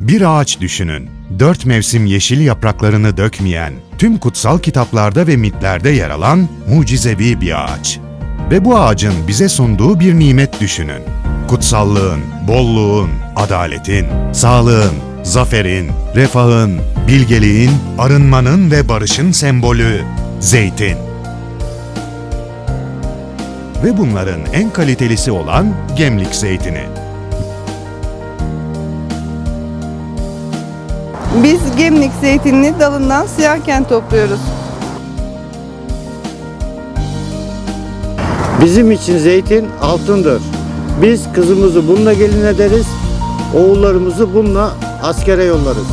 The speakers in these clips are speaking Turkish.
Bir ağaç düşünün. Dört mevsim yeşil yapraklarını dökmeyen, tüm kutsal kitaplarda ve mitlerde yer alan mucizevi bir ağaç. Ve bu ağacın bize sunduğu bir nimet düşünün. Kutsallığın, bolluğun, adaletin, sağlığın, zaferin, refahın, bilgeliğin, arınmanın ve barışın sembolü zeytin. Ve bunların en kalitelisi olan gemlik zeytini. Biz gemlik zeytinini dalından siyahken topluyoruz. Bizim için zeytin altındır. Biz kızımızı bununla gelin ederiz, oğullarımızı bununla askere yollarız.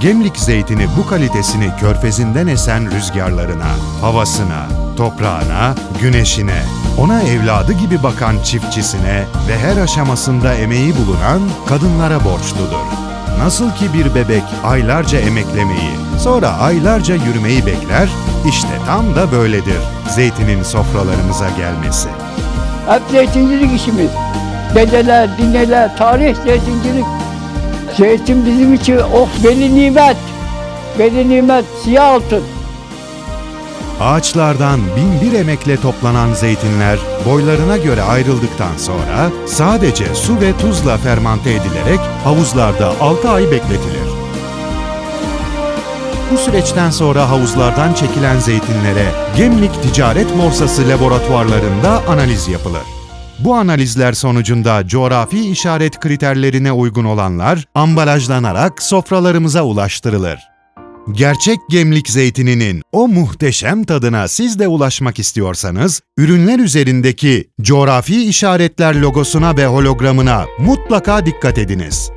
Gemlik zeytini bu kalitesini körfezinden esen rüzgarlarına, havasına, toprağına, güneşine, ona evladı gibi bakan çiftçisine ve her aşamasında emeği bulunan kadınlara borçludur. Nasıl ki bir bebek aylarca emeklemeyi, sonra aylarca yürümeyi bekler, işte tam da böyledir zeytinin sofralarımıza gelmesi. Hep zeytincilik işimiz. Dedeler, dineler, tarih zeytincilik. Zeytin bizim için oh beni nimet. Beni nimet, siyah altın. Ağaçlardan bin bir emekle toplanan zeytinler boylarına göre ayrıldıktan sonra sadece su ve tuzla fermante edilerek havuzlarda 6 ay bekletilir. Bu süreçten sonra havuzlardan çekilen zeytinlere Gemlik Ticaret Borsası laboratuvarlarında analiz yapılır. Bu analizler sonucunda coğrafi işaret kriterlerine uygun olanlar ambalajlanarak sofralarımıza ulaştırılır. Gerçek gemlik zeytininin o muhteşem tadına siz de ulaşmak istiyorsanız, ürünler üzerindeki coğrafi işaretler logosuna ve hologramına mutlaka dikkat ediniz.